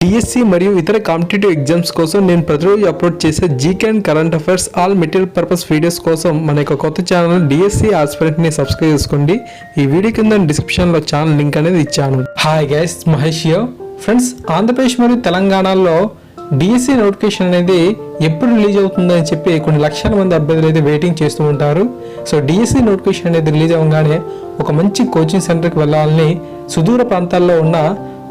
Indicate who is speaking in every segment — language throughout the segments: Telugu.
Speaker 1: డిఎస్సి మరియు ఇతర కాంపిటేటివ్ ఎగ్జామ్స్ కోసం నేను ప్రతిరోజు అప్లోడ్ చేసే GK and current affairs all material purpose videos కోసం మన యొక్క కొత్త ఛానల్ డిఎస్సి ని సబ్స్క్రైబ్ చేసుకోండి. ఈ వీడియో కింద డిస్క్రిప్షన్లో ఛానల్ లింక్ అనేది ఇచ్చాను. Hi guys Mahesh friends Andhra Pradesh మరియు తెలంగాణలో డిఎస్సి నోటిఫికేషన్ అనేది ఎప్పుడు రిలీజ్ అవుతుందని చెప్పి కొన్ని లక్షల మంది అభ్యర్థులు అయితే వెయిటింగ్ చేస్తూ ఉంటారు. సో డిఎస్సి నోటిఫికేషన్ అనేది రిలీజ్ అవ్వగానే ఒక మంచి కోచింగ్ సెంటర్కి వెళ్ళాలని సుదూర ప్రాంతాల్లో ఉన్న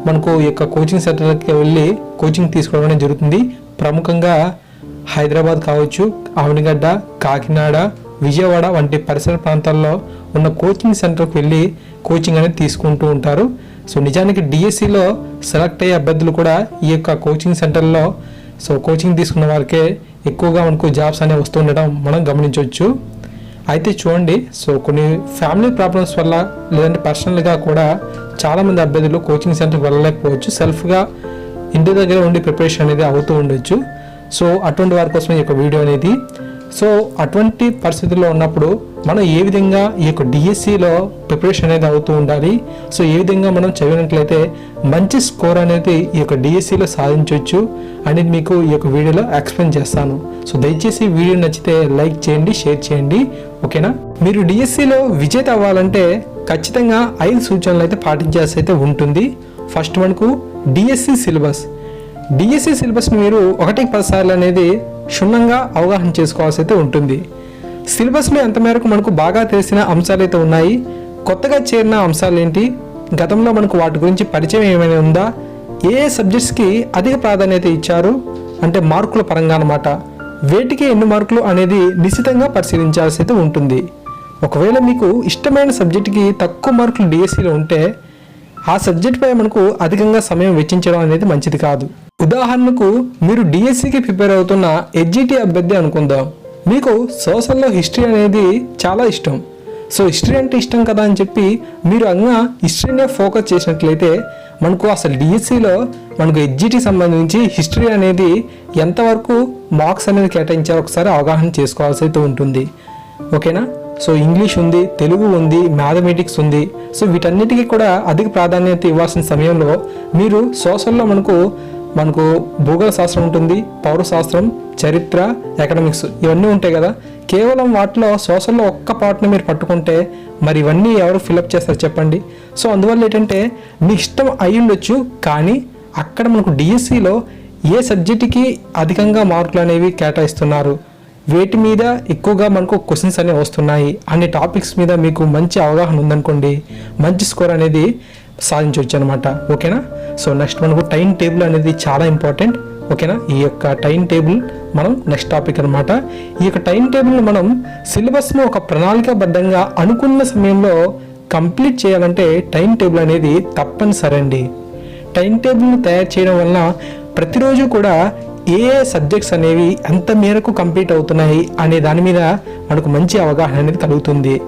Speaker 1: మనకు ఈ యొక్క కోచింగ్ సెంటర్కి వెళ్ళి కోచింగ్ తీసుకోవడం అనేది జరుగుతుంది. ప్రముఖంగా హైదరాబాద్ కావచ్చు ఆవనిగడ్డ కాకినాడ విజయవాడ వంటి పరిసర ప్రాంతాల్లో ఉన్న కోచింగ్ సెంటర్కి వెళ్ళి కోచింగ్ అనేది తీసుకుంటూ ఉంటారు. సో నిజానికి డిఎస్సిలో సెలెక్ట్ అయ్యే అభ్యర్థులు కూడా ఈ యొక్క కోచింగ్ సెంటర్లో సో కోచింగ్ తీసుకున్న వారికే ఎక్కువగా మనకు జాబ్స్ అనేవి వస్తుండడం మనం గమనించవచ్చు. అయితే చూడండి సో కొన్ని ఫ్యామిలీ ప్రాబ్లమ్స్ వల్ల లేదంటే పర్సనల్గా కూడా చాలామంది అభ్యర్థులు కోచింగ్ సెంటర్కి వెళ్ళలేకపోవచ్చు. సెల్ఫ్గా ఇంటి దగ్గర ఉండి ప్రిపరేషన్ అనేది అవుతూ ఉండొచ్చు. సో అటువంటి వారి కోసం ఈ యొక్క వీడియో అనేది. సో అటువంటి పరిస్థితుల్లో ఉన్నప్పుడు మనం ఏ విధంగా ఈ యొక్క డిఎస్సిలో ప్రిపరేషన్ అనేది అవుతూ ఉండాలి? సో ఏ విధంగా మనం చదివినట్లయితే మంచి స్కోర్ అనేది ఈ యొక్క డిఎస్సిలో సాధించవచ్చు అనేది మీకు ఈ యొక్క వీడియోలో ఎక్స్ప్లెయిన్ చేస్తాను. సో దయచేసి వీడియో నచ్చితే లైక్ చేయండి షేర్ చేయండి. ఓకేనా మీరు డిఎస్సిలో విజేత అవ్వాలంటే ఖచ్చితంగా ఐదు సూచనలు అయితే పాటించాల్సి అయితే ఉంటుంది. ఫస్ట్ మనకు డిఎస్సి సిలబస్ డిఎస్సి సిలబస్ని మీరు ఒకటికి పదిసార్లు అనేది క్షుణ్ణంగా అవగాహన చేసుకోవాల్సి అయితే ఉంటుంది. సిలబస్లో ఎంత మేరకు మనకు బాగా తెలిసిన అంశాలు అయితే ఉన్నాయి కొత్తగా చేరిన అంశాలు ఏంటి గతంలో మనకు వాటి గురించి పరిచయం ఏమైనా ఉందా ఏ ఏ సబ్జెక్ట్స్కి అధిక ప్రాధాన్యత ఇచ్చారు అంటే మార్కుల పరంగా అన్నమాట. వేటికి ఎన్ని మార్కులు అనేది నిశ్చితంగా పరిశీలించాల్సి అయితే ఉంటుంది. ఒకవేళ మీకు ఇష్టమైన సబ్జెక్ట్కి తక్కువ మార్కులు డిఎస్సిలో ఉంటే ఆ సబ్జెక్ట్పై మనకు అధికంగా సమయం వెచ్చించడం అనేది మంచిది కాదు. ఉదాహరణకు మీరు డిఎస్సికి ప్రిపేర్ అవుతున్న ఎడ్జిటి అభ్యర్థి అనుకుందాం. మీకు సోషల్లో హిస్టరీ అనేది చాలా ఇష్టం. సో హిస్టరీ అంటే ఇష్టం కదా అని చెప్పి మీరు అంగా హిస్టరీనే ఫోకస్ చేసినట్లయితే మనకు అసలు డిఎస్సిలో మనకు ఎడ్జిటి సంబంధించి హిస్టరీ అనేది ఎంతవరకు మార్క్స్ అనేది కేటాయించారో ఒకసారి అవగాహన చేసుకోవాల్సి అయితే ఉంటుంది. ఓకేనా? సో ఇంగ్లీష్ ఉంది తెలుగు ఉంది మ్యాథమెటిక్స్ ఉంది. సో వీటన్నిటికీ కూడా అధిక ప్రాధాన్యత ఇవ్వాల్సిన సమయంలో మీరు సోషల్లో మనకు మనకు భూగోళ శాస్త్రం ఉంటుంది పౌర శాస్త్రం చరిత్ర ఎకనామిక్స్ ఇవన్నీ ఉంటాయి కదా. కేవలం వాటిలో సోషల్లో ఒక్క పార్ట్ని మీరు పట్టుకుంటే మరి ఇవన్నీ ఎవరు ఫిలప్ చేస్తారు చెప్పండి? సో అందువల్ల ఏంటంటే మీ ఇష్టం అయి ఉండొచ్చు కానీ అక్కడ మనకు డిఎస్సిలో ఏ సబ్జెక్టుకి అధికంగా మార్కులు అనేవి కేటాయిస్తున్నారు? వేటి మీద ఎక్కువగా మనకు క్వశ్చన్స్ అనేవి వస్తున్నాయి. అనే టాపిక్స్ మీద మీకు మంచి అవగాహన ఉందనుకోండి మంచి స్కోర్ అనేది సాధించవచ్చు అనమాట ఓకేనా? సో నెక్స్ట్ మనకు టైం టేబుల్ అనేది చాలా ఇంపార్టెంట్ ఓకేనా? ఈ యొక్క టైం టేబుల్ మనం నెక్స్ట్ టాపిక్ అనమాట ఈ యొక్క టైం టేబుల్ని మనం సిలబస్ను ఒక ప్రణాళికాబద్ధంగా అనుకున్న సమయంలో కంప్లీట్ చేయాలంటే టైం టేబుల్ అనేది తప్పనిసరి అండి టైం టేబుల్ని తయారు చేయడం వలన ప్రతిరోజు కూడా ఏ సబ్జెక్ట్స్ అనేవి ఎంత మేరకు కంప్లీట్ అవుతున్నాయి అనే దాని మీద మనకు మంచి అవగాహన అనేది కలుగుతుంది.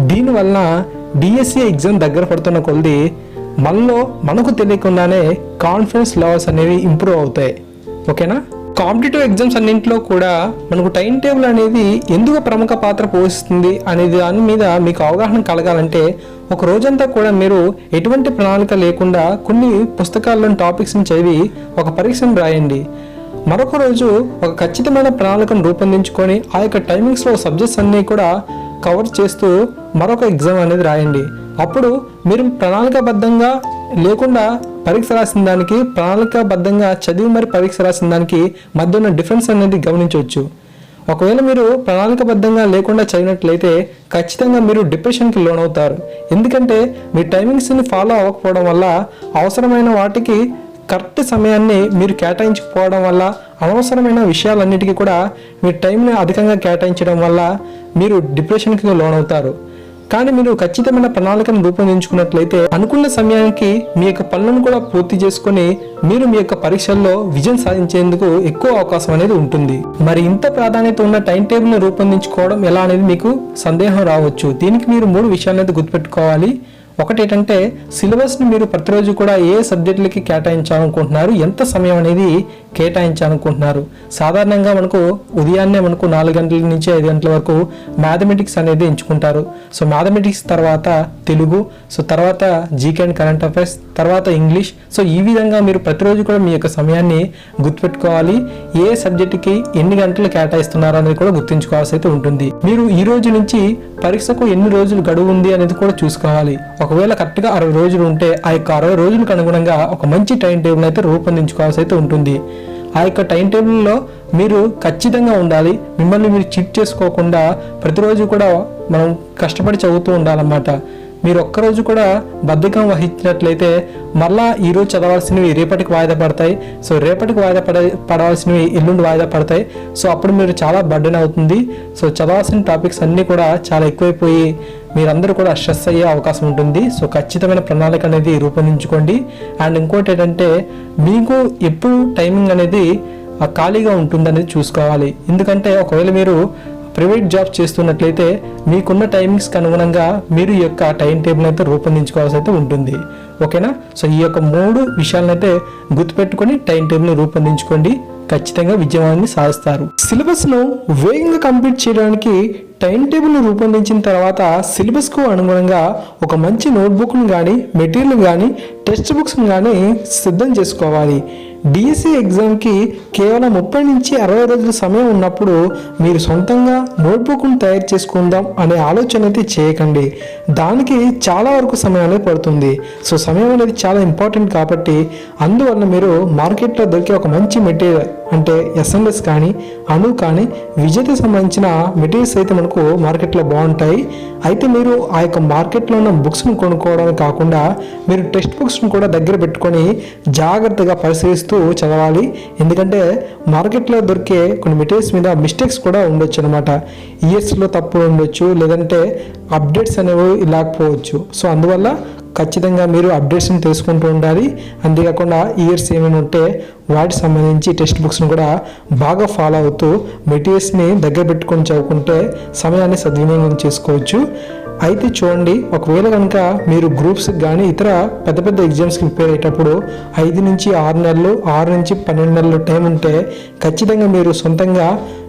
Speaker 1: దీనివల్ల డిఎస్సి ఎగ్జామ్ దగ్గర పడుతున్న కొలది మనలో మనకు తెలియకుండానే కాన్ఫిడెన్స్ లెవెల్స్ అనేవి ఇంప్రూవ్ అవుతాయి. ఓకేనా? కాంపిటేటివ్ ఎగ్జామ్స్ అన్నింటిలో కూడా మనకు టైం టేబుల్ అనేది ఎందుకు ప్రముఖ పాత్ర పోషిస్తుంది అనే దాని మీద మీకు అవగాహన కలగాలంటే ఒక రోజంతా కూడా మీరు ఎటువంటి ప్రణాళిక లేకుండా కొన్ని పుస్తకాల్లోని టాపిక్స్ని చదివి ఒక పరీక్షను రాయండి. మరొక రోజు ఒక ఖచ్చితమైన ప్రణాళికను రూపొందించుకొని ఆ యొక్క టైమింగ్స్లో సబ్జెక్ట్స్ అన్నీ కూడా కవర్ చేస్తూ మరొక ఎగ్జామ్ అనేది రాయండి. అప్పుడు మీరు ప్రణాళికాబద్ధంగా లేకుండా పరీక్ష రాసిన దానికి ప్రణాళికాబద్ధంగా చదివి మరి పరీక్ష రాసిన దానికి మధ్య ఉన్న డిఫరెన్స్ అనేది గమనించవచ్చు. ఒకవేళ మీరు ప్రణాళికబద్ధంగా లేకుండా చదివినట్లయితే ఖచ్చితంగా మీరు డిప్రెషన్కి లోనవుతారు. ఎందుకంటే మీ టైమింగ్స్ని ఫాలో అవ్వకపోవడం వల్ల అవసరమైన వాటికి కరెక్ట్ సమయాన్ని మీరు కేటాయించకపోవడం వల్ల అనవసరమైన విషయాలన్నిటికీ కూడా మీ టైంని అధికంగా కేటాయించడం వల్ల మీరు డిప్రెషన్కి లోనవుతారు. కానీ మీరు ఖచ్చితమైన ప్రణాళికను రూపొందించుకున్నట్లయితే అనుకున్న సమయానికి మీ యొక్క పనులను కూడా పూర్తి చేసుకుని మీరు మీ యొక్క పరీక్షల్లో విజయం సాధించేందుకు ఎక్కువ అవకాశం అనేది ఉంటుంది. మరి ఇంత ప్రాధాన్యత ఉన్న టైం టేబుల్ని రూపొందించుకోవడం ఎలా అనేది మీకు సందేహం రావచ్చు. దీనికి మీరు మూడు విషయాలు అనేది గుర్తుపెట్టుకోవాలి. ఒకటి ఏంటంటే సిలబస్ని మీరు ప్రతిరోజు కూడా ఏ సబ్జెక్టులకి కేటాయించాలనుకుంటున్నారు ఎంత సమయం అనేది కేటాయించాలనుకుంటున్నారు. సాధారణంగా మనకు ఉదయాన్నే మనకు నాలుగు గంటల నుంచి ఐదు గంటల వరకు మ్యాథమెటిక్స్ అనేది ఎంచుకుంటారు. సో మ్యాథమెటిక్స్ తర్వాత తెలుగు సో తర్వాత జీకే అండ్ కరెంట్ అఫైర్స్ తర్వాత ఇంగ్లీష్. సో ఈ విధంగా మీరు ప్రతిరోజు కూడా మీ యొక్క సమయాన్ని గుర్తుపెట్టుకోవాలి. ఏ సబ్జెక్టుకి ఎన్ని గంటలు కేటాయిస్తున్నారు అనేది కూడా గుర్తుంచుకోవాల్సి అయితే ఉంటుంది. మీరు ఈ రోజు నుంచి పరీక్షకు ఎన్ని రోజులు గడువు ఉంది అనేది కూడా చూసుకోవాలి. ఒకవేళ కరెక్ట్గా అరవై రోజులు ఉంటే ఆ యొక్క అరవై రోజులకు అనుగుణంగా ఒక మంచి టైం టేబుల్ అయితే రూపొందించుకోవాల్సి అయితే ఉంటుంది. ఆ యొక్క టైం టేబుల్లో మీరు ఖచ్చితంగా ఉండాలి. మిమ్మల్ని మీరు చిట్ చేసుకోకుండా ప్రతిరోజు కూడా మనం కష్టపడి చదువుతూ ఉండాలన్నమాట. మీరు ఒక్కరోజు కూడా బద్ధకం వహించినట్లయితే మళ్ళా ఈరోజు చదవాల్సినవి రేపటికి వాయిదా పడతాయి సో రేపటికి వాయిదా పడ పడవలసినవి ఎల్లుండి వాయిదా పడతాయి సో అప్పుడు మీరు చాలా బర్డెన్ అవుతుంది. సో చదవాల్సిన టాపిక్స్ అన్నీ కూడా చాలా ఎక్కువైపోయి మీరందరూ కూడా స్ట్రెస్ అయ్యే అవకాశం ఉంటుంది. సో ఖచ్చితమైన ప్రణాళిక అనేది రూపొందించుకోండి. అండ్ ఇంకోటి ఏంటంటే మీకు ఎప్పుడు టైమింగ్ అనేది ఖాళీగా ఖాళీగా ఉంటుందనేది చూసుకోవాలి. ఎందుకంటే ఒకవేళ మీరు ప్రైవేట్ జాబ్ చేస్తున్నట్లయితే మీకున్న టైమింగ్స్కి అనుగుణంగా మీరు ఈ యొక్క టైం టేబుల్ అయితే రూపొందించుకోవాల్సి అయితే ఉంటుంది. ఓకేనా? సో ఈ యొక్క మూడు విషయాలను అయితే గుర్తుపెట్టుకొని టైం టేబుల్ని రూపొందించుకోండి. ఖచ్చితంగా విజయవాన్ని సాధిస్తారు. సిలబస్ను వేగంగా కంప్లీట్ చేయడానికి టైం టేబుల్ను రూపొందించిన తర్వాత సిలబస్కు అనుగుణంగా ఒక మంచి నోట్బుక్ను కానీ మెటీరియల్ కానీ టెక్స్ట్ బుక్స్ని కానీ సిద్ధం చేసుకోవాలి. డిఎస్సి ఎగ్జామ్కి కేవలం ముప్పై నుంచి అరవై రోజుల సమయం ఉన్నప్పుడు మీరు సొంతంగా నోట్బుక్ను తయారు చేసుకుందాం అనే ఆలోచన అయితే చేయకండి. దానికి చాలా వరకు సమయం అనేది పడుతుంది. సో సమయం అనేది చాలా ఇంపార్టెంట్ కాబట్టి అందువల్ల మీరు మార్కెట్లో దొరికే ఒక మంచి మెటీరియల్ అంటే ఎస్ఎంఎస్ కానీ అణు కానీ విజయత సంబంధించిన మెటీరియల్స్ అయితే మనకు మార్కెట్లో బాగుంటాయి. అయితే మీరు ఆ యొక్క మార్కెట్లో ఉన్న బుక్స్ను కొనుక్కోవడమే కాకుండా మీరు టెక్స్ట్ బుక్స్ను కూడా దగ్గర పెట్టుకొని జాగ్రత్తగా పరిశీలిస్తూ చదవాలి. ఎందుకంటే మార్కెట్లో దొరికే కొన్ని మెటీరియల్స్ మీద మిస్టేక్స్ కూడా ఉండొచ్చు అనమాట ఇయర్స్లో తప్పులు ఉండొచ్చు లేదంటే అప్డేట్స్ అనేవి లేకపోవచ్చు. సో అందువల్ల ఖచ్చితంగా మీరు అప్డేట్స్ని తెలుసుకుంటూ ఉండాలి. అంతేకాకుండా ఇయర్స్ ఏమైనా ఉంటే వాటికి సంబంధించి టెక్స్ట్ బుక్స్ని కూడా బాగా ఫాలో అవుతూ మెటీరియల్స్ని దగ్గర పెట్టుకొని చదువుకుంటే సమయాన్ని సద్వినియోగం చేసుకోవచ్చు. అయితే చూడండి ఒకవేళ కనుక మీరు గ్రూప్స్కి కానీ ఇతర పెద్ద పెద్ద ఎగ్జామ్స్కి ప్రిపేర్ అయ్యేటప్పుడు ఐదు నుంచి ఆరు నెలలు ఆరు నుంచి పన్నెండు నెలలు టైం ఉంటే ఖచ్చితంగా మీరు సొంతంగా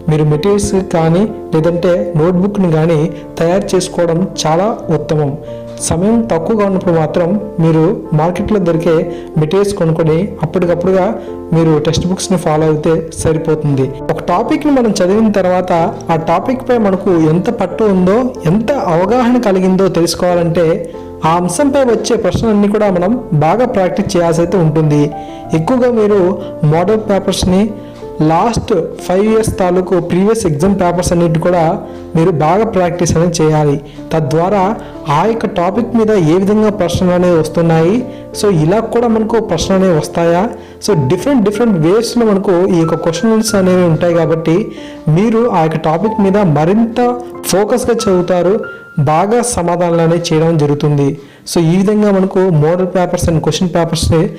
Speaker 1: మీరు మెటీరియల్స్ కానీ లేదంటే నోట్బుక్ని కానీ తయారు చేసుకోవడం చాలా ఉత్తమం. సమయం తక్కువగా ఉన్నప్పుడు మాత్రం మీరు మార్కెట్లో దొరికే మెటీరియల్స్ కొనుక్కొని అప్పటికప్పుడుగా మీరు టెక్స్ట్ బుక్స్ని ఫాలో అయితే సరిపోతుంది. ఒక టాపిక్ని మనం చదివిన తర్వాత ఆ టాపిక్పై మనకు ఎంత పట్టు ఉందో ఎంత అవగాహన కలిగిందో తెలుసుకోవాలంటే ఆ అంశంపై వచ్చే ప్రశ్నలన్నీ కూడా మనం బాగా ప్రాక్టీస్ చేయాల్సి అయితే ఉంటుంది. ఎక్కువగా మీరు మోడల్ పేపర్స్ని లాస్ట్ ఫైవ్ ఇయర్స్ తాలూకు ప్రీవియస్ ఎగ్జామ్ పేపర్స్ అన్నిటి కూడా మీరు బాగా ప్రాక్టీస్ అనేది చేయాలి. తద్వారా ఆ యొక్క టాపిక్ మీద ఏ విధంగా ప్రశ్నలు అనేవి వస్తున్నాయి? సో ఇలా కూడా మనకు ప్రశ్నలు అనేవి వస్తాయా? సో డిఫరెంట్ డిఫరెంట్ వేస్లో మనకు ఈ యొక్క క్వశ్చన్స్ అనేవి ఉంటాయి కాబట్టి మీరు ఆ యొక్క టాపిక్ మీద మరింత ఫోకస్గా చదువుతారు. బాగా సమాధానాలు అనేవి చేయడం జరుగుతుంది. సో ఈ విధంగా మనకు మోడల్ పేపర్స్ అండ్ క్వశ్చన్ పేపర్స్ని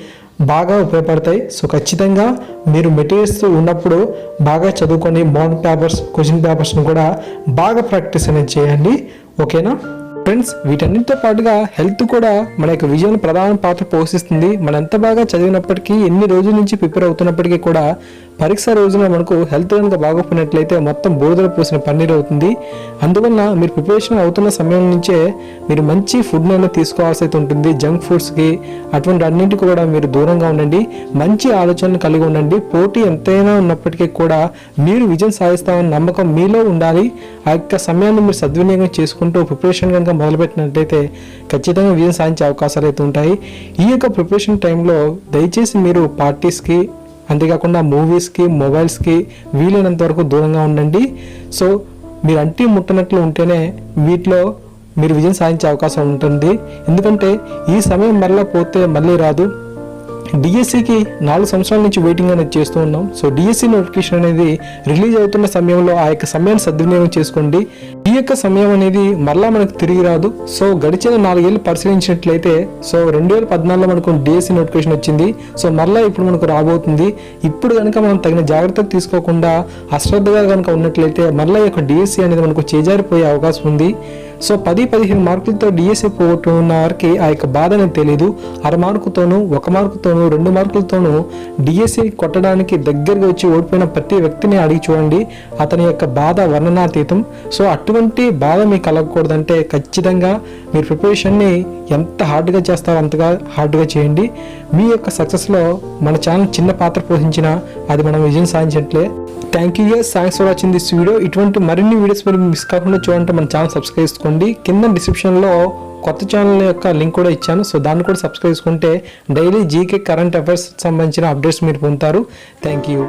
Speaker 1: బాగా ఉపయోగపడతాయి. సో ఖచ్చితంగా మీరు మెటీరియల్స్ ఉన్నప్పుడు బాగా చదువుకొని మౌన్ పేపర్స్ క్వశ్చన్ పేపర్స్ను కూడా బాగా ప్రాక్టీస్ అనేది చేయండి. ఓకేనా? ఫ్రెండ్స్ వీటన్నిటితో పాటుగా హెల్త్ కూడా మన యొక్క విజయంలో ప్రధాన పాత్ర పోషిస్తుంది. మనం ఎంత బాగా చదివినప్పటికీ ఎన్ని రోజుల నుంచి ప్రిపేర్ అవుతున్నప్పటికీ కూడా పరీక్ష రోజున మనకు హెల్త్ కనుక బాగోపోయినట్లయితే మొత్తం బోధలు పోసిన పన్నీరు అవుతుంది. అందువల్ల మీరు ప్రిపరేషన్ అవుతున్న సమయం నుంచే మీరు మంచి ఫుడ్ అయినా తీసుకోవాల్సి అయితే ఉంటుంది. జంక్ ఫుడ్స్కి అటువంటి అన్నింటికి కూడా మీరు దూరంగా ఉండండి. మంచి ఆలోచనలు కలిగి ఉండండి. పోటీ ఎంతైనా ఉన్నప్పటికీ కూడా మీరు విజయం సాధిస్తామని నమ్మకం మీలో ఉండాలి. ఆ యొక్క సమయాన్ని మీరు సద్వినియోగం చేసుకుంటూ ప్రిపరేషన్ కనుక మొదలుపెట్టినట్లయితే ఖచ్చితంగా విజయం సాధించే అవకాశాలు అయితే ఉంటాయి. ఈ యొక్క ప్రిపరేషన్ టైంలో దయచేసి మీరు పార్టీస్కి అంతేకాకుండా మూవీస్కి మొబైల్స్కి వీలైనంత వరకు దూరంగా ఉండండి. సో మీరు అంటి ముట్టనట్లు ఉంటేనే వీటిలో మీరు విజయం సాధించే అవకాశం ఉంటుంది. ఎందుకంటే ఈ సమయం మరలా పోతే మళ్ళీ రాదు. డిఎస్సికి నాలుగు సంవత్సరాల నుంచి వెయిటింగ్ అనేది చేస్తూ ఉన్నాం. సో డిఎస్సి నోటిఫికేషన్ అనేది రిలీజ్ అవుతున్న సమయంలో ఆ యొక్క సమయాన్ని సద్వినియోగం చేసుకోండి. ఈ యొక్క సమయం అనేది మరలా మనకు తిరిగి రాదు. సో గడిచిన నాలుగేళ్ళు పరిశీలించినట్లయితే సో రెండు వేల పద్నాలుగులో మనకు డిఎస్సి నోటిఫికేషన్ వచ్చింది. సో మరలా ఇప్పుడు మనకు రాబోతుంది. ఇప్పుడు కనుక మనం తగిన జాగ్రత్తలు తీసుకోకుండా అశ్రద్ధగా కనుక ఉన్నట్లయితే మరలా ఈ యొక్క డిఎస్సి అనేది మనకు చేజారిపోయే అవకాశం ఉంది. సో పది పదిహేను మార్కులతో డిఎస్సి పోగొట్టుకున్న వారికి ఆ యొక్క బాధ అనేది తెలియదు అర మార్కుతోనూ ఒక మార్కుతోనూ రెండు మార్కులతోనూ డిఎస్సి కొట్టడానికి దగ్గరగా వచ్చి ఓడిపోయిన ప్రతి వ్యక్తిని అడిగి చూడండి. అతని యొక్క బాధ వర్ణనాతీతం. సో అటువంటి బాధ మీకు కలగకూడదంటే ఖచ్చితంగా మీరు ప్రిపరేషన్ని ఎంత హార్డ్గా చేస్తారో అంతగా హార్డ్గా చేయండి. మీ యొక్క సక్సెస్లో మన ఛానల్ చిన్న పాత్ర పోషించినా అది మనం విజయం సాధించట్లే. Thank you guys thanks for watching this video ఇటువంటి మరిన్ని వీడియోస్ మీరు మిస్ కాకుండా చూడండి. మన ఛానల్ సబ్స్క్రైబ్ చేసుకోండి. కింద డిస్క్రిప్షన్లో కొత్త ఛానల్ యొక్క లింక్ కూడా ఇచ్చాను. సో దాన్ని కూడా సబ్స్క్రైబ్ చేసుకుంటే డైలీ జీకే కరెంట్ అఫైర్స్ సంబంధించిన అప్డేట్స్ మీరు పొందుతారు. Thank you